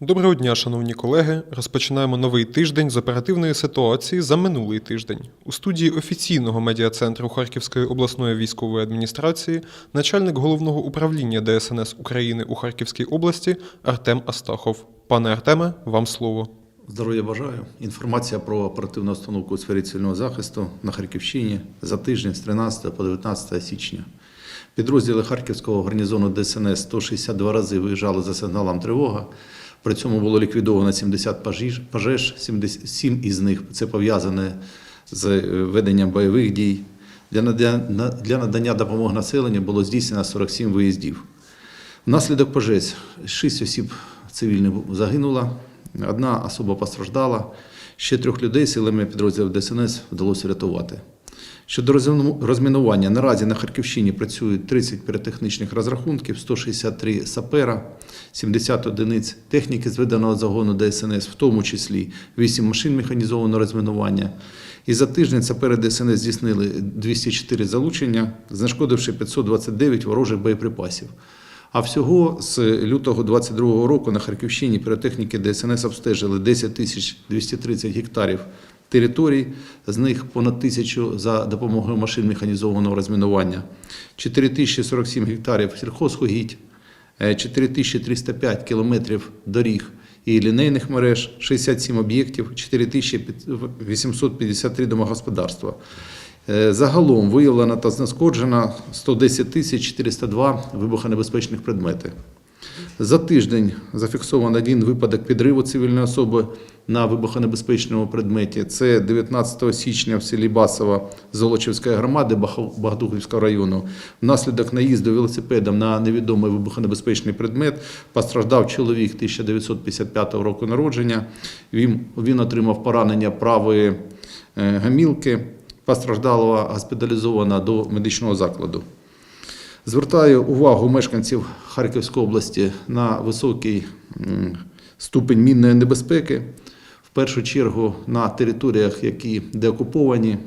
Доброго дня, шановні колеги. Розпочинаємо новий тиждень з оперативної ситуації за минулий тиждень. У студії офіційного медіа-центру Харківської обласної військової адміністрації начальник головного управління ДСНС України у Харківській області Артем Астахов. Пане Артеме, вам слово. Здоров'я бажаю. Інформація про оперативну установку у сфері цивільного захисту на Харківщині за тиждень з 13 по 19 січня. Підрозділи Харківського гарнізону ДСНС 162 рази виїжджали за сигналом тривога. При цьому було ліквідовано 70 пожеж, пожеж 77 із них це пов'язане з е, веденням бойових дій. Для надання допомоги населенню було здійснено 47 виїздів. Внаслідок пожеж 6 осіб цивільних загинуло, одна особа постраждала, ще трьох людей силами підрозділів ДСНС вдалося рятувати. Щодо розмінування, наразі на Харківщині працюють 30 піротехнічних розрахунків, 163 сапера, 70 одиниць техніки зведеного загону ДСНС, в тому числі 8 машин механізованого розмінування. І за тиждень сапери ДСНС здійснили 204 залучення, знешкодивши 529 ворожих боєприпасів. А всього з лютого 2022 року на Харківщині піротехніки ДСНС обстежили 10 тисяч 230 гектарів територій, з них понад тисячу за допомогою машин механізованого розмінування, 4047 гектарів сільхозхугідь, е, 4305 кілометрів доріг і лінейних мереж, 67 об'єктів, 4853 домогосподарства. Е, Загалом виявлено та знешкоджено 110 тисяч 402 вибухонебезпечних предмети. За тиждень зафіксовано один випадок підриву цивільної особи на вибухонебезпечному предметі. Це 19 січня в селі Басова Золочівської громади Багдухівського району. Внаслідок наїзду велосипедом на невідомий вибухонебезпечний предмет постраждав чоловік 1955 року народження. Він, він отримав поранення правої е, гамілки. Постраждалого госпіталізовано до медичного закладу. Звертаю увагу мешканців Харківської області на високий ступень мінної небезпеки, в першу чергу на територіях, які деокуповані.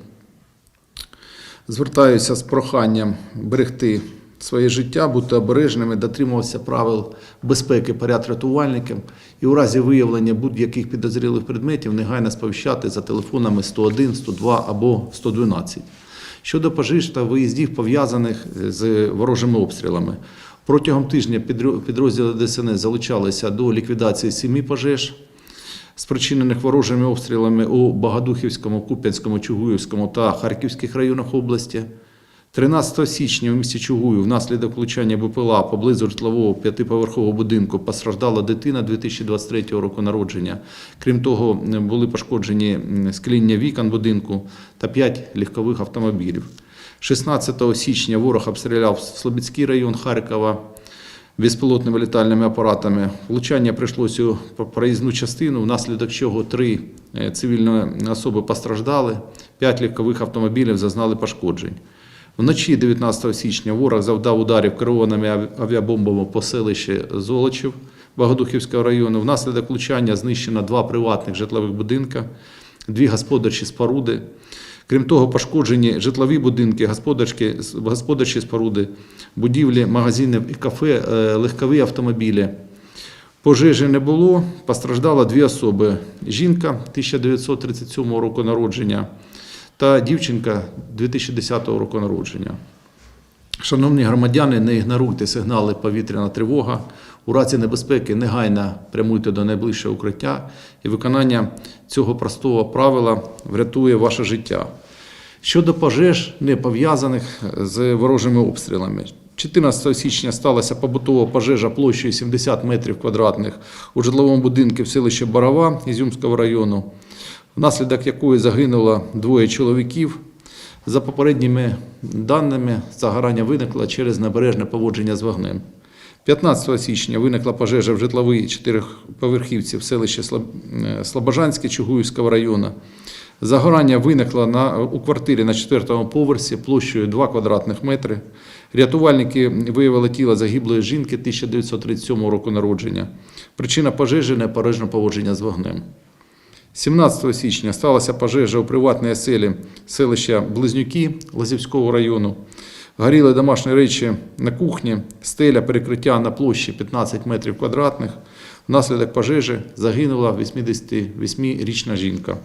Звертаюся з проханням берегти своє життя, бути обережними, дотримуватися правил безпеки поряд рятувальникам і у разі виявлення будь-яких підозрілих предметів негайно сповіщати за телефонами 101, 102 або 112. Щодо пожеж та виїздів, пов'язаних з ворожими обстрілами. Протягом тижня підрозділи ДСНС залучалися до ліквідації семи пожеж, спричинених ворожими обстрілами у Багадухівському, Куп'янському, Чугуївському та Харківських районах області. 13 січня в місті Чугую внаслідок влучання БПЛА поблизу житлового п'ятиповерхового будинку постраждала дитина 2023 року народження. Крім того, були пошкоджені скління вікон будинку та 5 легкових автомобілів. 16 січня ворог обстріляв Слобідський район Харкова безпілотними літальними апаратами. Влучання прийшлося у проїзну частину, внаслідок чого три е, цивільні особи постраждали, п'ять легкових автомобілів зазнали пошкоджень. Вночі 19 січня ворог завдав ударів керованими авіабомбами по селищі Золочів Богодухівського району. Внаслідок влучання знищено два приватних житлових будинка, дві господарчі споруди. Крім того, пошкоджені житлові будинки, господарчі споруди, будівлі магазинів і кафе, е, легкові автомобілі. Пожежі не було, постраждало дві особи: жінка 1937 року народження та дівчинка 2010 року народження. Шановні громадяни, не ігноруйте сигнали повітряна тривога. У разі небезпеки негайно прямуйте до найближчого укриття, і виконання цього простого правила врятує ваше життя. Щодо пожеж, не пов'язаних з ворожими обстрілами. 14 січня сталася побутова пожежа площею 70 метрів квадратних у житловому будинку в селищі Барова Ізюмського району, внаслідок якої загинуло двоє чоловіків. За попередніми даними, загорання виникло через небережне поводження з вогнем. 15 січня виникла пожежа в житловій чотирьохповерхівці в селищі е, Слобожанське Чугуївського району. Загорання виникло на, у квартирі на четвертому поверсі площею 2 квадратних метри. Рятувальники виявили тіло загиблої жінки 1937 року народження. Причина пожежі непережне поводження з вогнем. 17 січня сталася пожежа у приватній оселі селища Близнюки Лазівського району. Горіли домашні речі на кухні, стеля перекриття на площі 15 метрів квадратних. Внаслідок пожежі загинула 88-річна жінка.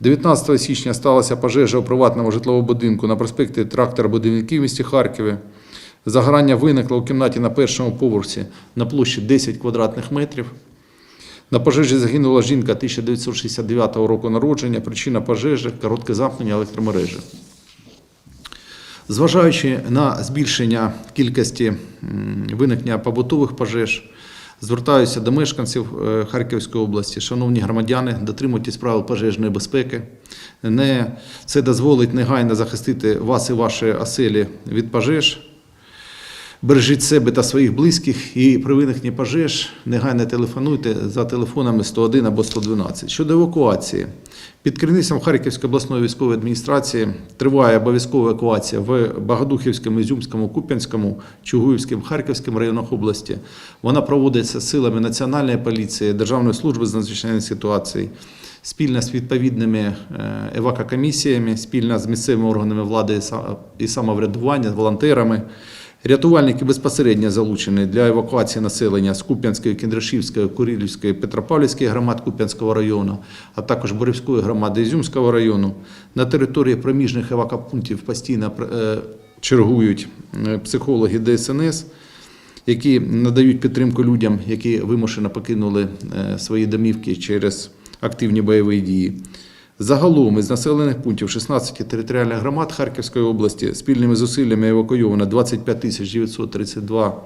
19 січня сталася пожежа у приватному житловому будинку на проспекті Трактор будівників в місті Харкові. Загорання виникло у кімнаті на першому поверсі на площі 10 квадратних метрів. На пожежі загинула жінка 1969 року народження. Причина пожежі коротке замкнення електромережі. Зважаючи на збільшення кількості виникнення побутових пожеж, звертаюся до мешканців е, Харківської області. Шановні громадяни, дотримуйтесь правил пожежної безпеки. Не, це дозволить негайно захистити вас і ваші оселі від пожеж. Бережіть себе та своїх близьких і при виникненні пожеж негайно телефонуйте за телефонами 101 або 112. Щодо евакуації, під керівництвом Харківської обласної військової адміністрації триває обов'язкова евакуація в Богодухівському, Ізюмському, Куп'янському, Чугуївському, Харківському районах області. Вона проводиться силами Національної поліції, Державної служби з надзвичайних ситуацій, спільно з відповідними е, евакокомісіями, спільно з місцевими органами влади і самоврядування, волонтерами. Рятувальники безпосередньо залучені для евакуації населення з Куп'янської, Кіндрашівської, Курилівської, Петропавлівської громад Куп'янського району, а також Борівської громади Ізюмського району. На території проміжних евакопунктів постійно е, чергують е, психологи ДСНС, які надають підтримку людям, які вимушено покинули е, свої домівки через активні бойові дії. Загалом із населених пунктів 16 територіальних громад Харківської області спільними зусиллями евакуйовано 25 тисяч 932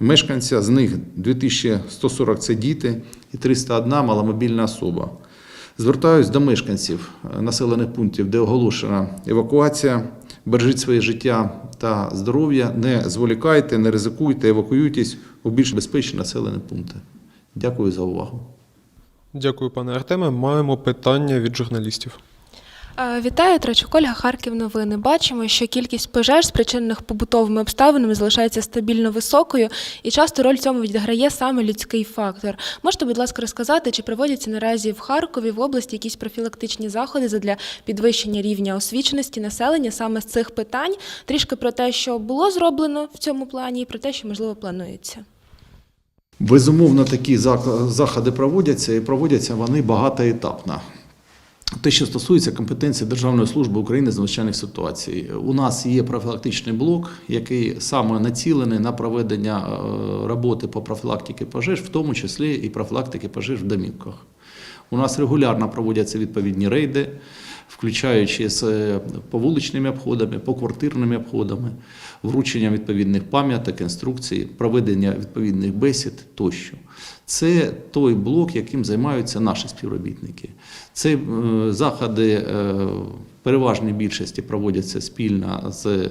мешканця, з них 2140 – це діти і 301 – маломобільна особа. Звертаюсь до мешканців населених пунктів, де оголошена евакуація. Бережіть своє життя та здоров'я, не зволікайте, не ризикуйте, евакуюйтесь у більш безпечні населені пункти. Дякую за увагу. Дякую, пане Артеме. Маємо питання від журналістів. Е, Вітаю, Трачук Ольга, Харків. Новини. Бачимо, що кількість пожеж, спричинених побутовими обставинами, залишається стабільно високою, і часто роль цьому відіграє саме людський фактор. Можете, будь ласка, розказати, чи проводяться наразі в Харкові в області якісь профілактичні заходи задля підвищення рівня освіченості населення саме з цих питань? Трішки про те, що було зроблено в цьому плані, і про те, що можливо планується. Безумовно, такі заходи проводяться і проводяться вони багатоетапно. Те, що стосується компетенції Державної служби України з надзвичайних ситуацій, у нас є профілактичний блок, який саме націлений на проведення е, роботи по профілактиці пожеж, в тому числі і профілактики пожеж в домівках. У нас регулярно проводяться відповідні рейди, включаючи з е, повуличними обходами, поквартирними обходами, врученням відповідних пам'яток, інструкцій, проведення відповідних бесід тощо. Це той блок, яким займаються наші співробітники. Це е, заходи е, переважній більшості проводяться спільно з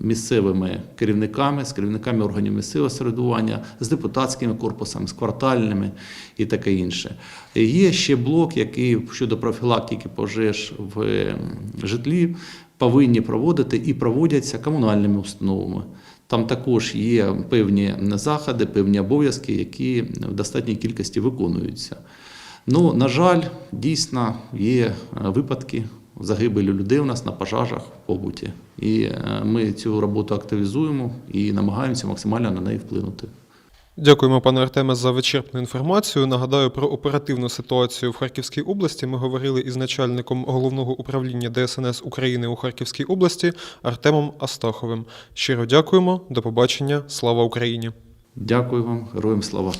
місцевими керівниками, з керівниками органів місцевого середування, з депутатськими корпусами, з квартальними і таке інше. Є ще блок, який щодо профілактики пожеж в житлі повинні проводити і проводяться комунальними установами. Там також є певні заходи, певні обов'язки, які в достатній кількості виконуються. Ну, на жаль, дійсно є е, загибелі людей у нас на пожежах в побуті. І е, ми цю роботу активізуємо і намагаємося максимально на неї вплинути. Дякуємо, пане Артеме, за вичерпну інформацію. Нагадаю про оперативну ситуацію в Харківській області. Ми говорили із начальником головного управління ДСНС України у Харківській області Артемом Астаховим. Щиро дякуємо. До побачення. Слава Україні! Дякую вам, героям слава!